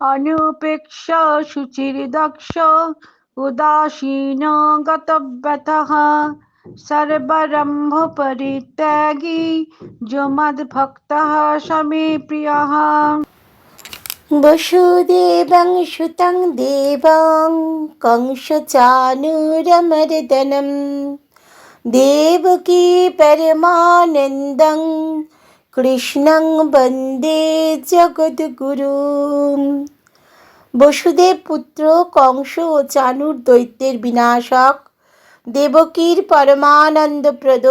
अनुपेक्ष शुचिर्दक्ष उदासीन गतव्यतः सर्वरम्भ परित्यागी जो मद्भक्तः स मे प्रियः वसुदेवं सुतं देवं कंसचानुरमर्दनं देवकी परमानन्दं কৃষ্ণং বন্দে জগদ্গুরু। বসুদেব পুত্র, কংস ও চানুর দৈত্যের বিনাশক, দেবকীর পরমানন্দপ্রদ,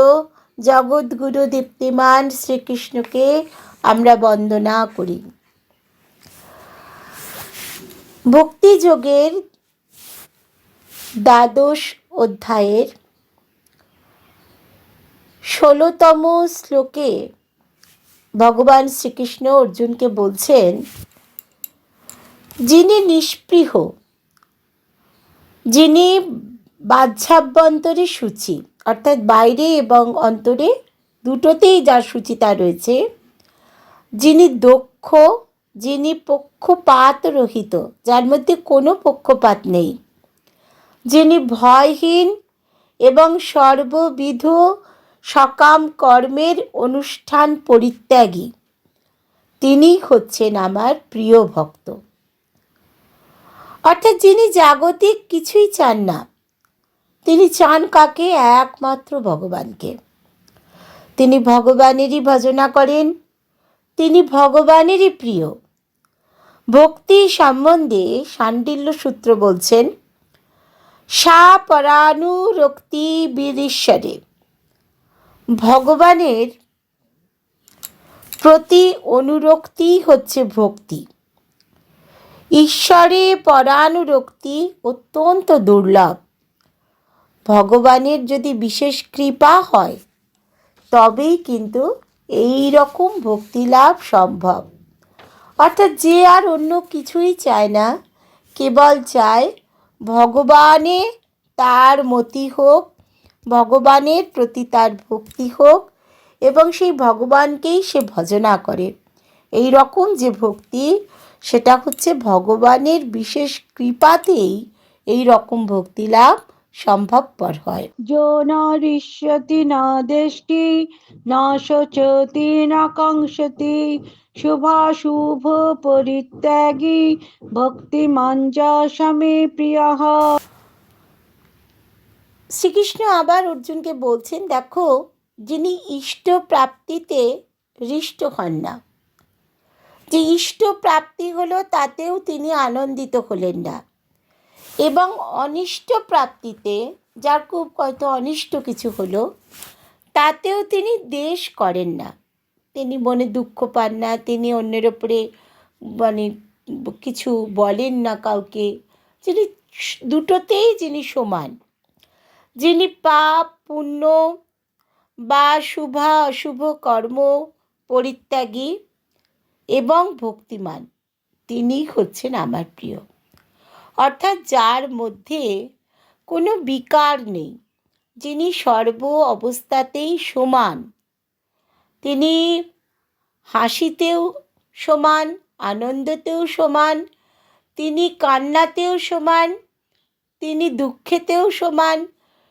জগদ্গুরু দীপ্তিমান শ্রীকৃষ্ণকে আমরা বন্দনা করি। ভক্তিযোগের দ্বাদশ অধ্যায়ের ষোলোতম শ্লোকে ভগবান শ্রীকৃষ্ণ অর্জুনকে বলছেন, যিনি নিষ্পৃহ, যিনি বাহ্যাভ্যন্তরে সূচি, অর্থাৎ বাইরে এবং অন্তরে দুটোতেই যার সূচিতা রয়েছে, যিনি দক্ষ, যিনি পক্ষপাত রহিত যার মধ্যে কোনো পক্ষপাত নেই, যিনি ভয়হীন এবং সর্ববিধ সকাম কর্মের অনুষ্ঠান পরিত্যাগী। তিনি হচ্ছেন আমার প্রিয় ভক্ত। অর্থাৎ যিনি জাগতিক কিছুই চান না, তিনি চান কাকে? একমাত্র ভগবানকে। তিনি ভগবানেরই ভজনা করেন, তিনি ভগবানেরই প্রিয়। ভক্তি সম্বন্ধে সাণ্ডিল্য সূত্র বলছেন, সা পরানুরক্তি বীরেশ্বরে ভগবানের প্রতি অনুরক্তি হচ্ছে ভক্তি। ঈশ্বরে পরানুরক্তি অত্যন্ত দুর্লভ। ভগবানের যদি বিশেষ কৃপা হয়, তবেই কিন্তু এই রকম ভক্তি লাভ সম্ভব। অর্থাৎ যে আর অন্য কিছুই চায় না, কেবল চায় ভগবানে তার মতি হোক ভগবানের প্রতি তার ভক্তি হোক এবং সেই ভগবানকেই সে ভজনা করে। এই রকম যে ভক্তি, সেটা হচ্ছে ভগবানের বিশেষ কৃপাতেই এই রকম ভক্তি লাভ সম্ভবপর হয়। যো নৃষ্যতি ন দেষ্টি, ন শোচতি, না কংসতি, শুভাশুভ পরিত্যাগী ভক্তিমান যা স্বামী প্রিয় শ্রীকৃষ্ণ আবার অর্জুনকে বলছেন, দেখো, যিনি ইষ্ট প্রাপ্তিতে হৃষ্ট হন না। যে ইষ্ট প্রাপ্তি হলো তাতেও তিনি আনন্দিত হলেন না। এবং অনিষ্ট প্রাপ্তিতে, যার খুব হয়তো অনিষ্ট কিছু হলো, তাতেও তিনি দেশ করেন না। তিনি মনে দুঃখ পান না, তিনি অন্যের ওপরে মানে কিছু বলেন না কাউকে। যিনি দুটোতেই যিনি সমান যিনি পাপ, পুণ্য বা শুভা, অশুভ কর্ম পরিত্যাগী এবং ভক্তিমান তিনি হচ্ছেন আমার প্রিয়। অর্থাৎ যার মধ্যে কোনো বিকার নেই, যিনি সর্ব অবস্থাতেই সমান, তিনি হাসিতেও সমান, আনন্দতেও সমান, তিনি কান্নাতেও সমান, তিনি দুঃখেতেও সমান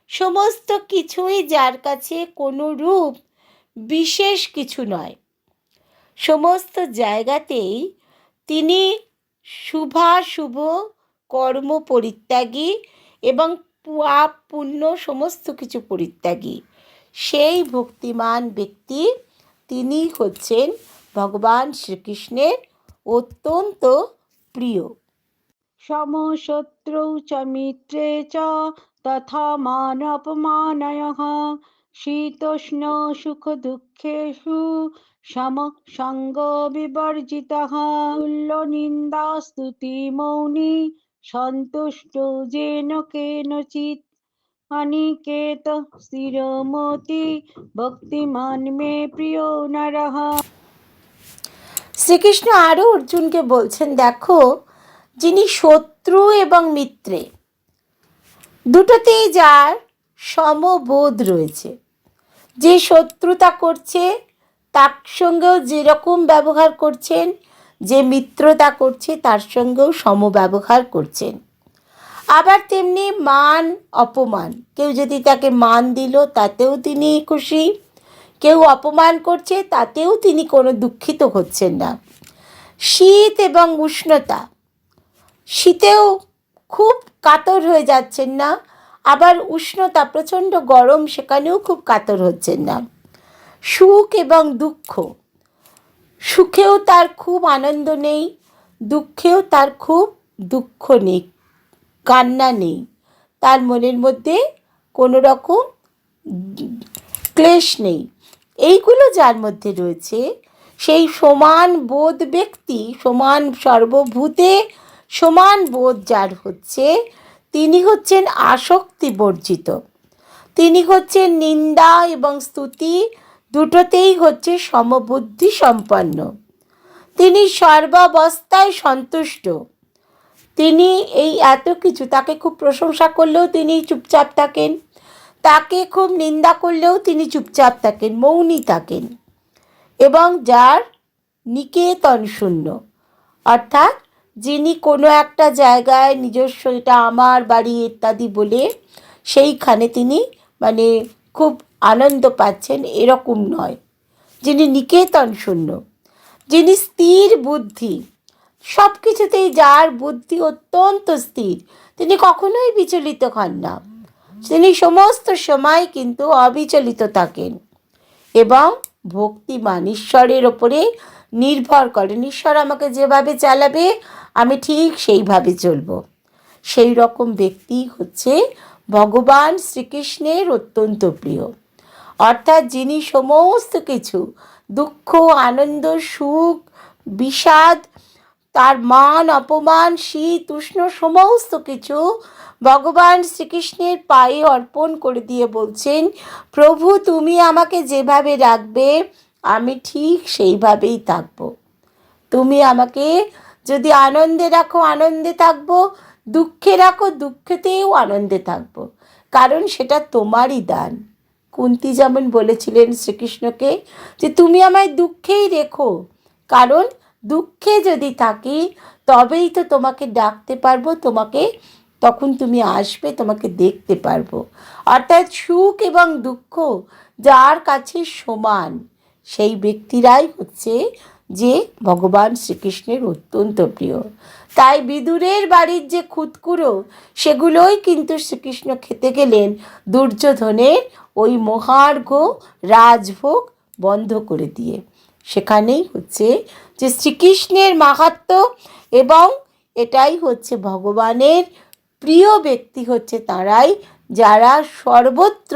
সমস্ত কিছুই যার কাছে কোনো রূপ, বিশেষ কিছু নয়। সমস্ত জায়গাতেই তিনি শুভাশুভ কর্ম পরিত্যাগী এবং পাপ পুণ্য সমস্ত কিছু পরিত্যাগী। সেই ভক্তিমান ব্যক্তি তিনি হচ্ছেন ভগবান শ্রীকৃষ্ণের অত্যন্ত প্রিয়। সমশত্রৌ চ মিত্রে চ तथा मानपमानयः शीतोष्णसुखदुःखेषु समसङ्गविवर्जितः तुल्यनिन्दास्तुतिमौनी सन्तुष्टो येन केनचित् अनिकेत स्थिरमति भक्तिमान् मे प्रियो नरः শ্রীকৃষ্ণ আরও অর্জুনকে বলছেন দেখো যিনি শত্রু এবং মিত্রে দুটোতেই যার সমবোধ রয়েছে। যে শত্রুতা করছে, তার সঙ্গেও যেরকম ব্যবহার করছেন, যে মিত্রতা করছে, তার সঙ্গেও সমব্যবহার করছেন। আবার তেমনি মান অপমান। কেউ যদি তাকে মান দিল, তাতেও তিনি খুশি। কেউ অপমান করছে, তাতেও তিনি কোনো দুঃখিত হচ্ছেন না। শীত এবং উষ্ণতা। শীতেও খুব কাতর হয়ে যাচ্ছেন না। আবার উষ্ণতা প্রচণ্ড গরম, সেখানেও খুব কাতর হচ্ছেন না। সুখ এবং দুঃখ। সুখেও তার খুব আনন্দ নেই, দুঃখেও তার খুব দুঃখ নেই, কান্না নেই। তার মনের মধ্যে কোনো রকম ক্লেশ নেই। এইগুলো যার মধ্যে রয়েছে, সেই সমান বোধ ব্যক্তি, সমান সর্বভূতে সমান বোধ যার হচ্ছে, তিনি হচ্ছেন আসক্তি বর্জিত তিনি হচ্ছেন নিন্দা এবং স্তুতি দুটোতেই হচ্ছে সমবুদ্ধি সম্পন্ন। তিনি সর্বাবস্থায় সন্তুষ্ট। তিনি এই এত কিছু, তাকে খুব প্রশংসা করলেও তিনি চুপচাপ থাকেন। তাকে খুব নিন্দা করলেও তিনি চুপচাপ থাকেন মৌনী থাকেন। এবং যার নিকেতন শূন্য, অর্থাৎ যিনি কোনো একটা জায়গায় নিজস্ব এটা আমার বাড়ি ইত্যাদি বলে সেইখানে তিনি মানে খুব আনন্দ পাচ্ছেন, এরকম নয়। যিনি নিকেতন শূন্য, যিনি স্থির বুদ্ধি সব কিছুতেই যার বুদ্ধি অত্যন্ত স্থির, তিনি কখনোই বিচলিত হন না। তিনি সমস্ত সময় কিন্তু অবিচলিত থাকেন এবং ভক্তিমান ঈশ্বরের ওপরে নির্ভর করেন। ঈশ্বর আমাকে যেভাবে চালাবে আমি ঠিক সেইভাবে চলবো। সেই রকম ব্যক্তি হচ্ছে ভগবান শ্রীকৃষ্ণের অত্যন্ত প্রিয়। অর্থাৎ যিনি সমস্ত কিছু, দুঃখ, আনন্দ, সুখ, বিষাদ, তার মান, অপমান, শীত, উষ্ণ সমস্ত কিছু ভগবান শ্রীকৃষ্ণের পায়ে অর্পণ করে দিয়ে বলছেন, প্রভু, তুমি আমাকে যেভাবে রাখবে, আমি ঠিক সেইভাবেই থাকব। তুমি আমাকে যদি আনন্দে রাখো, আনন্দে থাকব। দুঃখে রাখো, দুঃখেতেও আনন্দে থাকব। কারণ সেটা তোমারই দান। কুন্তি যেমন বলেছিলেন শ্রীকৃষ্ণকে যে তুমি আমায় দুঃখেই রেখো। কারণ দুঃখে যদি থাকি, তবেই তো তোমাকে ডাকতে পারব, তোমাকে তখন তুমি আসবে, তোমাকে দেখতে পারব। অর্থাৎ সুখ এবং দুঃখ যার কাছে সমান, সেই ব্যক্তিরাই হচ্ছে যে ভগবান শ্রীকৃষ্ণের অত্যন্ত প্রিয়। তাই বিদুরের বাড়ির যে খুতকুড়ো সেগুলোই কিন্তু শ্রীকৃষ্ণ খেতে গেলেন দুর্যোধনের ওই মহার্ঘ রাজভোগ বন্ধ করে দিয়ে। সেখানেই হচ্ছে যে শ্রীকৃষ্ণের মাহাত্ম এবং এটাই হচ্ছে ভগবানের প্রিয় ব্যক্তি হচ্ছে তারাই, যারা সর্বত্র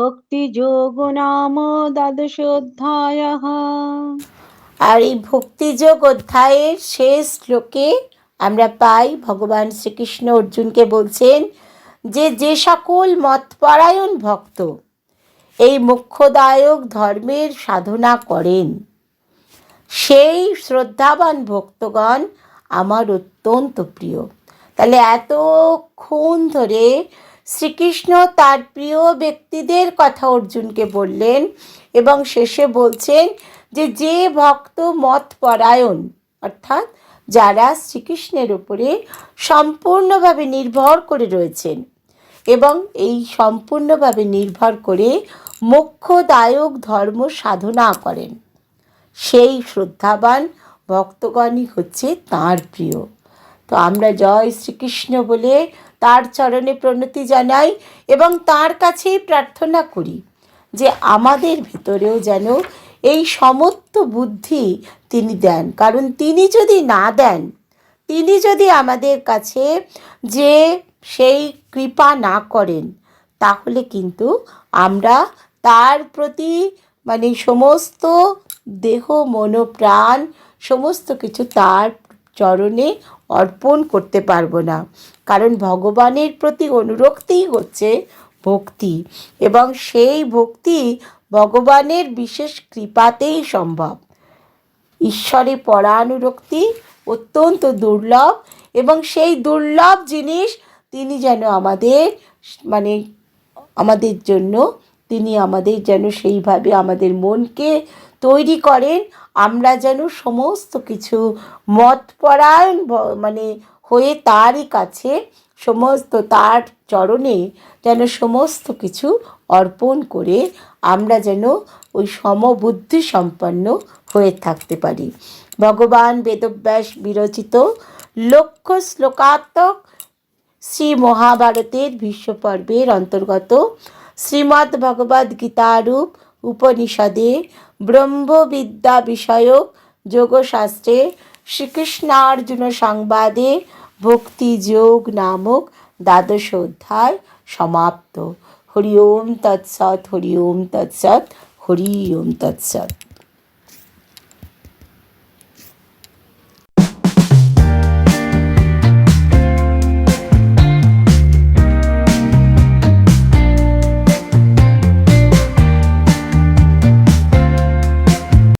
ভক্তিযোগ নাম দ্বাদশোধ্যায় আর এই ভক্তিযোগ অধ্যায়ের শেষ শ্লোকে আমরা পাই, ভগবান শ্রীকৃষ্ণ অর্জুনকে বলছেন যে যে সকল মতপরায়ণ ভক্ত এই মুখ্যদায়ক ধর্মের সাধনা করেন, সেই শ্রদ্ধাবান ভক্তগণ আমার অত্যন্ত প্রিয়। তাহলে এতক্ষণ ধরে শ্রীকৃষ্ণ তার প্রিয় ব্যক্তিদের কথা অর্জুনকে বললেন এবং শেষে বলছেন যে যে ভক্ত মত পরায়ণ, অর্থাৎ যারা শ্রীকৃষ্ণের উপরে সম্পূর্ণভাবে নির্ভর করে রয়েছেন এবং এই সম্পূর্ণভাবে নির্ভর করে মোক্ষদায়ক ধর্ম সাধনা করেন, সেই শ্রদ্ধাবান ভক্তগণই হচ্ছে তাঁর প্রিয়। তো আমরা জয় শ্রীকৃষ্ণ বলে তার চরণে প্রণতি জানাই এবং তার কাছেই প্রার্থনা করি যে আমাদের ভেতরেও যেন এই সমত্ব বুদ্ধি তিনি দেন। কারণ তিনি যদি না দেন, তিনি যদি আমাদের কাছে যে সেই কৃপা না করেন, তাহলে কিন্তু আমরা তার প্রতি মানে সমস্ত দেহ, মন, প্রাণ, সমস্ত কিছু তার চরণে অর্পণ করতে পারব না। কারণ ভগবানের প্রতি অনুরক্তিই হচ্ছে ভক্তি এবং সেই ভক্তি ভগবানের বিশেষ কৃপাতেই সম্ভব। ঈশ্বরে পরানুরক্তি অত্যন্ত দুর্লভ এবং সেই দুর্লভ জিনিস তিনি যেন আমাদের মানে আমাদের জন্য তিনি আমাদের যেন সেইভাবে আমাদের মনকে তৈরি করেন। আমরা যেন সমস্ত কিছু মতপরায়ণ মানে হয়ে তারই কাছে সমস্ত তার চরণে যেন সমস্ত কিছু অর্পণ করে আমরা যেন ওই সমবুদ্ধি সম্পন্ন হয়ে থাকতে পারি। ভগবান বেদব্যাস বিরচিত লক্ষ শ্লোকাত্মক শ্রী মহাভারতের ভীষ্ম পর্বের অন্তর্গত শ্রীমদ্ ভগবদ গীতারূপ উপনিষদে ব্রহ্মবিদ্যা বিষয়ক যোগশাস্ত্রে শ্রীকৃষ্ণার্জুন সংবাদে ভক্তিযোগ নামক দ্বাদশ অধ্যায় সমাপ্ত। হরি ওম তৎসৎ, হরি ওম তৎসৎ, হরি ওম তৎসৎ।